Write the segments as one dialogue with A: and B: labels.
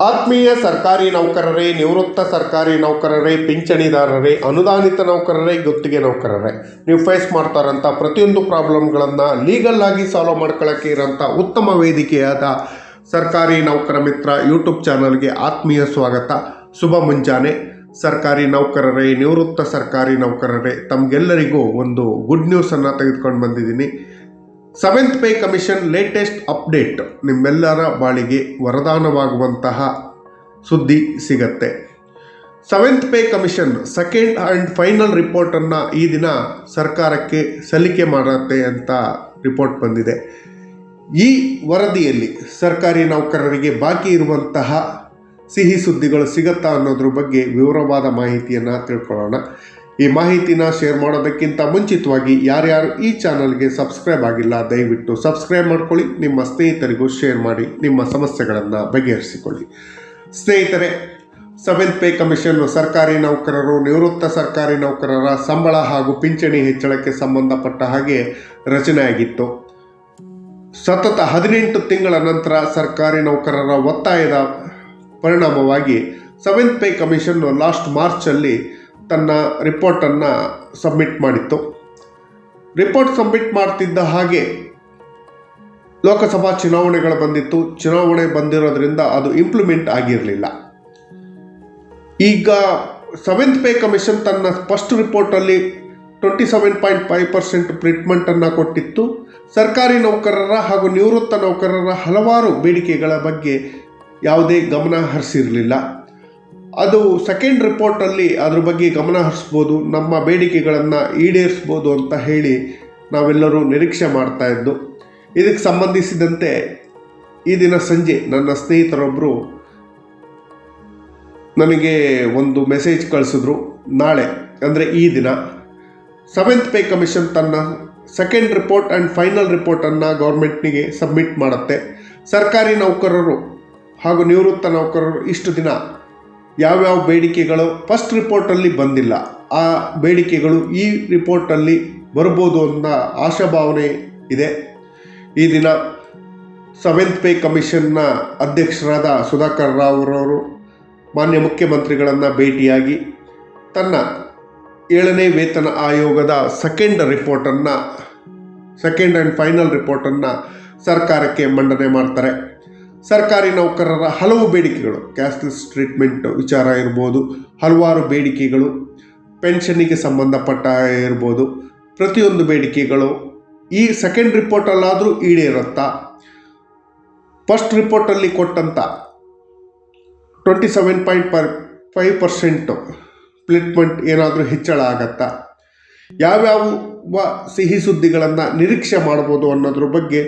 A: ಆತ್ಮೀಯ ಸರ್ಕಾರಿ ನೌಕರರೇ, ನಿವೃತ್ತ ಸರ್ಕಾರಿ ನೌಕರರೇ, ಪಿಂಚಣಿದಾರರೇ, ಅನುದಾನಿತ ನೌಕರರೇ, ಗುತ್ತಿಗೆ ನೌಕರರೇ, ನೀವು ಫೇಸ್ ಮಾಡ್ತಾರಂಥ ಪ್ರತಿಯೊಂದು ಪ್ರಾಬ್ಲಮ್ಗಳನ್ನು ಲೀಗಲ್ ಆಗಿ ಸಾಲ್ವ್ ಮಾಡ್ಕೊಳ್ಳೋಕ್ಕೆ ಇರೋಂಥ ಉತ್ತಮ ವೇದಿಕೆಯಾದ ಸರ್ಕಾರಿ ನೌಕರ ಮಿತ್ರ ಯೂಟ್ಯೂಬ್ ಚಾನಲ್ಗೆ ಆತ್ಮೀಯ ಸ್ವಾಗತ. ಶುಭ ಮುಂಜಾನೆ. ಸರ್ಕಾರಿ ನೌಕರರೇ, ನಿವೃತ್ತ ಸರ್ಕಾರಿ ನೌಕರರೇ, ತಮಗೆಲ್ಲರಿಗೂ ಒಂದು ಗುಡ್ ನ್ಯೂಸನ್ನು ತೆಗೆದುಕೊಂಡು ಬಂದಿದ್ದೀನಿ. Seventh pay commission latest update ನಿಮ್ಮೆಲ್ಲರ ಬಾಳಿಗೆ ವರದಾನವಾಗುವಂತಹ ಸುದ್ದಿ ಸಿಗತ್ತೆ. Seventh pay commission second and final ರಿಪೋರ್ಟನ್ನು ಈ ದಿನ ಸರ್ಕಾರಕ್ಕೆ ಸಲ್ಲಿಕೆ ಮಾಡುತ್ತೆ ಅಂತ ರಿಪೋರ್ಟ್ ಬಂದಿದೆ. ಈ ವರದಿಯಲ್ಲಿ ಸರ್ಕಾರಿ ನೌಕರರಿಗೆ ಬಾಕಿ ಇರುವಂತಹ ಸಿಹಿ ಸುದ್ದಿಗಳು ಸಿಗತ್ತಾ ಅನ್ನೋದ್ರ ಬಗ್ಗೆ ವಿವರವಾದ ಮಾಹಿತಿಯನ್ನು ತಿಳ್ಕೊಳ್ಳೋಣ. ಈ ಮಾಹಿತಿನ ಶೇರ್ ಮಾಡೋದಕ್ಕಿಂತ ಮುಂಚಿತವಾಗಿ ಯಾರ್ಯಾರು ಈ ಚಾನಲ್ಗೆ ಸಬ್ಸ್ಕ್ರೈಬ್ ಆಗಿಲ್ಲ, ದಯವಿಟ್ಟು ಸಬ್ಸ್ಕ್ರೈಬ್ ಮಾಡ್ಕೊಳ್ಳಿ. ನಿಮ್ಮ ಸ್ನೇಹಿತರಿಗೂ ಶೇರ್ ಮಾಡಿ, ನಿಮ್ಮ ಸಮಸ್ಯೆಗಳನ್ನು ಬಗೆಹರಿಸಿಕೊಳ್ಳಿ. ಸ್ನೇಹಿತರೆ ಸೆವೆಂತ್ ಪೇ ಕಮಿಷನ್ ಸರ್ಕಾರಿ ನೌಕರರು, ನಿವೃತ್ತ ಸರ್ಕಾರಿ ನೌಕರರ ಸಂಬಳ ಹಾಗೂ ಪಿಂಚಣಿ ಹೆಚ್ಚಳಕ್ಕೆ ಸಂಬಂಧಪಟ್ಟ ಹಾಗೆ ರಚನೆಯಾಗಿತ್ತು. ಸತತ ಹದಿನೆಂಟು ತಿಂಗಳ ನಂತರ ಸರ್ಕಾರಿ ನೌಕರರ ಒತ್ತಾಯದ ಪರಿಣಾಮವಾಗಿ ಸೆವೆಂತ್ ಪೇ ಕಮಿಷನ್ ಲಾಸ್ಟ್ ಮಾರ್ಚಲ್ಲಿ ತನ್ನ ರಿಪೋರ್ಟನ್ನು ಸಬ್ಮಿಟ್ ಮಾಡಿತ್ತು. ರಿಪೋರ್ಟ್ ಸಬ್ಮಿಟ್ ಮಾಡ್ತಿದ್ದ ಹಾಗೆ ಲೋಕಸಭಾ ಚುನಾವಣೆಗಳು ಬಂದಿತ್ತು. ಚುನಾವಣೆ ಬಂದಿರೋದ್ರಿಂದ ಅದು ಇಂಪ್ಲಿಮೆಂಟ್ ಆಗಿರಲಿಲ್ಲ. ಈಗ ಸೆವೆಂತ್ ಪೇ ಕಮಿಷನ್ ತನ್ನ first ರಿಪೋರ್ಟಲ್ಲಿ twenty seven point five percent ಟ್ರೀಟ್ಮೆಂಟನ್ನು ಕೊಟ್ಟಿತ್ತು. ಸರ್ಕಾರಿ ನೌಕರರ ಹಾಗೂ ನಿವೃತ್ತ ನೌಕರರ ಹಲವಾರು ಬೇಡಿಕೆಗಳ ಬಗ್ಗೆ ಯಾವುದೇ ಗಮನ ಹರಿಸಿರಲಿಲ್ಲ. ಅದು ಸೆಕೆಂಡ್ ರಿಪೋರ್ಟಲ್ಲಿ ಅದ್ರ ಬಗ್ಗೆ ಗಮನ ಹರಿಸ್ಬೋದು, ನಮ್ಮ ಬೇಡಿಕೆಗಳನ್ನು ಈಡೇರಿಸ್ಬೋದು ಅಂತ ಹೇಳಿ ನಾವೆಲ್ಲರೂ ನಿರೀಕ್ಷೆ ಮಾಡ್ತಾ ಇದ್ದು, ಇದಕ್ಕೆ ಸಂಬಂಧಿಸಿದಂತೆ ಈ ದಿನ ಸಂಜೆ ನನ್ನ ಸ್ನೇಹಿತರೊಬ್ಬರು ನನಗೆ ಒಂದು ಮೆಸೇಜ್ ಕಳಿಸಿದ್ರು. ನಾಳೆ, ಅಂದರೆ ಈ ದಿನ ಸೆವೆಂತ್ ಪೇ ಕಮಿಷನ್ ತನ್ನ ಸೆಕೆಂಡ್ ರಿಪೋರ್ಟ್ ಆ್ಯಂಡ್ ಫೈನಲ್ ರಿಪೋರ್ಟನ್ನು ಗೌರ್ಮೆಂಟ್ನಿಗೆ ಸಬ್ಮಿಟ್ ಮಾಡುತ್ತೆ. ಸರ್ಕಾರಿ ನೌಕರರು ಹಾಗೂ ನಿವೃತ್ತ ನೌಕರರು ಇಷ್ಟು ದಿನ ಯಾವ್ಯಾವ ಬೇಡಿಕೆಗಳು ಫಸ್ಟ್ ರಿಪೋರ್ಟಲ್ಲಿ ಬಂದಿಲ್ಲ. ಆ ಬೇಡಿಕೆಗಳು ಈ ರಿಪೋರ್ಟಲ್ಲಿ ಬರ್ಬೋದು ಅಂತ ಆಶಾಭಾವನೆ ಇದೆ. ಈ ದಿನ ಸೆವೆಂತ್ ಪೇ ಕಮಿಷನ್ನ ಅಧ್ಯಕ್ಷರಾದ ಸುಧಾಕರ್ ರಾವ್ ಅವರು ಮಾನ್ಯ ಮುಖ್ಯಮಂತ್ರಿಗಳನ್ನು ಭೇಟಿಯಾಗಿ ತನ್ನ ಏಳನೇ ವೇತನ ಆಯೋಗದ ಸೆಕೆಂಡ್ ರಿಪೋರ್ಟನ್ನು ಸೆಕೆಂಡ್ ಆ್ಯಂಡ್ ಫೈನಲ್ ರಿಪೋರ್ಟನ್ನು ಸರ್ಕಾರಕ್ಕೆ ಮಂಡನೆ ಮಾಡ್ತಾರೆ. ಸರ್ಕಾರಿ ನೌಕರರ ಹಲವು ಬೇಡಿಕೆಗಳು. ಕ್ಯಾಶ್ಲೆಸ್ ಟ್ರೀಟ್ಮೆಂಟ್ ವಿಚಾರ ಇರ್ಬೋದು, ಹಲವಾರು ಬೇಡಿಕೆಗಳು. ಪೆನ್ಷನ್ನಿಗೆ ಸಂಬಂಧಪಟ್ಟ ಇರ್ಬೋದು. ಪ್ರತಿಯೊಂದು ಬೇಡಿಕೆಗಳು. ಈ ಸೆಕೆಂಡ್ ರಿಪೋರ್ಟಲ್ಲಾದರೂ ಈಡೇರುತ್ತಾ? ಫಸ್ಟ್ ರಿಪೋರ್ಟಲ್ಲಿ ಕೊಟ್ಟಂಥ twenty seven point per five percent fitment ಏನಾದರೂ ಹೆಚ್ಚಳ ಆಗತ್ತಾ? ಯಾವ್ಯಾವ ಸಿಹಿ ಸುದ್ದಿಗಳನ್ನು ನಿರೀಕ್ಷೆ ಮಾಡ್ಬೋದು ಅನ್ನೋದ್ರ ಬಗ್ಗೆ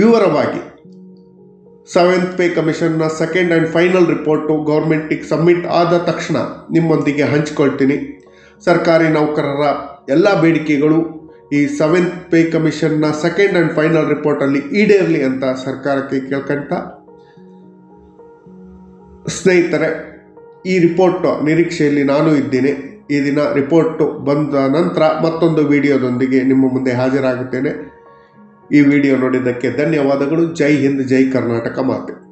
A: ವಿವರವಾಗಿ ಸೆವೆಂತ್ ಪೇ ಕಮಿಷನ್ನ ಸೆಕೆಂಡ್ ಆ್ಯಂಡ್ ಫೈನಲ್ ರಿಪೋರ್ಟು ಗೌರ್ಮೆಂಟಿಗೆ ಸಬ್ಮಿಟ್ ಆದ ತಕ್ಷಣ ನಿಮ್ಮೊಂದಿಗೆ ಹಂಚಿಕೊಳ್ತೀನಿ. ಸರ್ಕಾರಿ ನೌಕರರ ಎಲ್ಲ ಬೇಡಿಕೆಗಳು ಈ ಸೆವೆಂತ್ ಪೇ ಕಮಿಷನ್ನ ಸೆಕೆಂಡ್ ಆ್ಯಂಡ್ ಫೈನಲ್ ರಿಪೋರ್ಟಲ್ಲಿ ಈಡೇರಲಿ ಅಂತ ಸರ್ಕಾರಕ್ಕೆ ಕೇಳ್ಕಂತ ಸ್ನೇಹಿತರೆ, ಈ ರಿಪೋರ್ಟ್ ನಿರೀಕ್ಷೆಯಲ್ಲಿ ನಾನು ಇದ್ದೇನೆ. ಈ ದಿನ ರಿಪೋರ್ಟು ಬಂದ ನಂತರ ಮತ್ತೊಂದು ವಿಡಿಯೋದೊಂದಿಗೆ ನಿಮ್ಮ ಮುಂದೆ ಹಾಜರಾಗುತ್ತೇನೆ. ಈ ವಿಡಿಯೋ ನೋಡಿದ್ದಕ್ಕೆ ಧನ್ಯವಾದಗಳು. ಜೈ ಹಿಂದ್ ಜೈ ಕರ್ನಾಟಕ ಮಾತೆ.